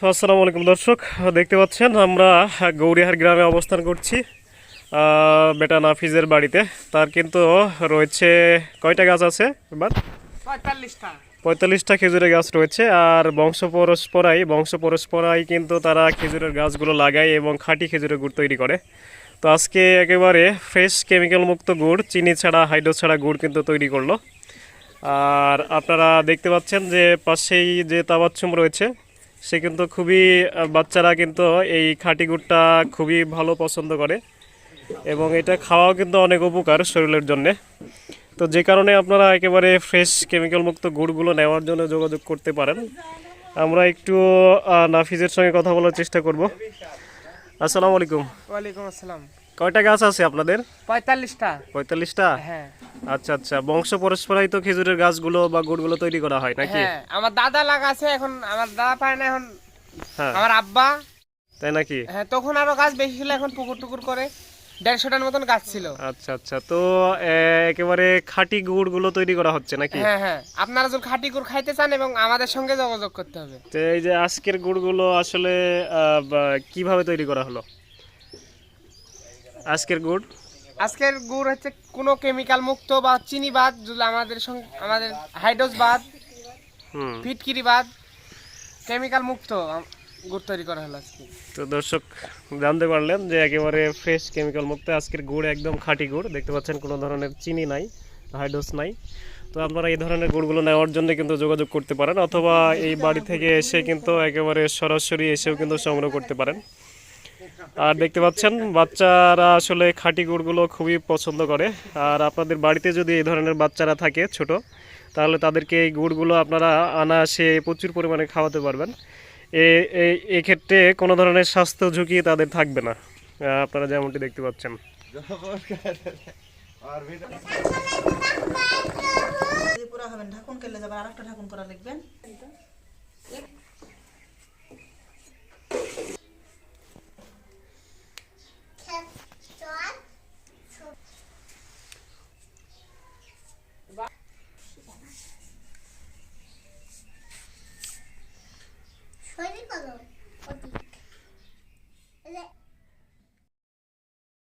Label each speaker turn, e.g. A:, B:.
A: তো আসসালামু আলাইকুম দর্শক দেখতে পাচ্ছেন আমরা গৌরিহার গ্রামে অবস্থান করছি বেটা নাফিজের বাড়িতে। তার কিন্তু রয়েছে কয়টা গাছ আছে এবার?
B: পঁয়তাল্লিশটা।
A: পঁয়তাল্লিশটা খেজুরের গাছ রয়েছে আর বংশ পরস্পরাই বংশ পরস্পরাই কিন্তু তারা খেজুরের গাছগুলো লাগায় এবং খাঁটি খেজুরের গুড় তৈরি করে। তো আজকে একেবারে ফ্রেশ কেমিক্যাল মুক্ত গুড় চিনি ছাড়া হাইড্রো ছাড়া গুড় কিন্তু তৈরি করল। আর আপনারা দেখতে পাচ্ছেন যে পাশেই যে তাবাচ্ছুম রয়েছে সে কিন্তু খুবই বাচ্চারা কিন্তু এই খাঁটি গুড়টা খুবই ভালো পছন্দ করে। এবং এটা খাওয়াও কিন্তু অনেক উপকার শরীরের জন্যে। তো যে কারণে আপনারা একেবারে ফ্রেশ কেমিক্যাল মুক্ত গুড়গুলো নেওয়ার জন্য যোগাযোগ করতে পারেন। আমরা একটু নাফিজের সঙ্গে কথা বলার চেষ্টা করব। আসসালামু আলাইকুম।
B: ওয়ালাইকুম আসসালাম।
A: কয়টা গাছ আছে আপনাদের?
B: পঁয়তাল্লিশটা।
A: পঁয়তাল্লিশটা?
B: হ্যাঁ।
A: আচ্ছা আচ্ছা। বংশ পরস্পরাই তো খেজুরের গাছগুলো বা গুড়গুলো তৈরি করা হয় নাকি?
B: হ্যাঁ আমার দাদা লাগাছে এখন আমার দাদা পায় না এখন
A: হ্যাঁ।
B: আমার আব্বা।
A: তাই নাকি?
B: হ্যাঁ তখন আরও গাছ বেশি ছিল এখন পুকুর টুকুর করে দেড়শোটার মতন গাছ ছিল।
A: আচ্ছা আচ্ছা। তো একেবারে খাঁটি গুড়গুলো তৈরি করা হচ্ছে নাকি?
B: হ্যাঁ হ্যাঁ। আপনারা যদি খাঁটি গুড় খাইতে চান এবং আমাদের সঙ্গে যোগাযোগ করতে হবে।
A: তো এই যে আজকের গুড়গুলো আসলে আহ, কীভাবে তৈরি করা হলো? আজকের গুড়?
B: আজকের গুড় হচ্ছে কোনো কেমিক্যাল মুক্ত বা চিনি বাদ যদি আমাদের সঙ্গে আমাদের হাইড্রোজ বাদ
A: হুম।
B: ফিটকিরি বাদ কেমিক্যাল মুক্ত গুড় তৈরি করা হলো আজকে।
A: তো দর্শক জানতে পারলেন যে একেবারে ফ্রেশ কেমিক্যাল মুক্ত আজকের গুড় একদম খাঁটি গুড় দেখতে পাচ্ছেন কোনো ধরনের চিনি নাই হাইড্রোস নাই। তো আপনারা এই ধরনের গুড়গুলো নেওয়ার জন্য কিন্তু যোগাযোগ করতে পারেন অথবা এই বাড়ি থেকে এসে কিন্তু একেবারে সরাসরি এসেও কিন্তু সংগ্রহ করতে পারেন। আর দেখতে পাচ্ছেন, বাচ্চারা আসলে খাঁটি গুড়গুলো খুবই পছন্দ করে। আর আপনাদের বাড়িতে যদি এই ধরনের বাচ্চারা থাকে, ছোট, তাহলে তাদেরকে এই গুড়গুলো আপনারা আনাসে প্রচুর পরিমাণে খাওয়াতে পারবেন। এ- এক্ষেত্রে কোনো ধরনের স্বাস্থ্য ঝুঁকি তাদের থাকবে না। আপনারা যেমনটি দেখতে পাচ্ছেন।
C: ঢাকুন করা লিখবেন।
D: Hello.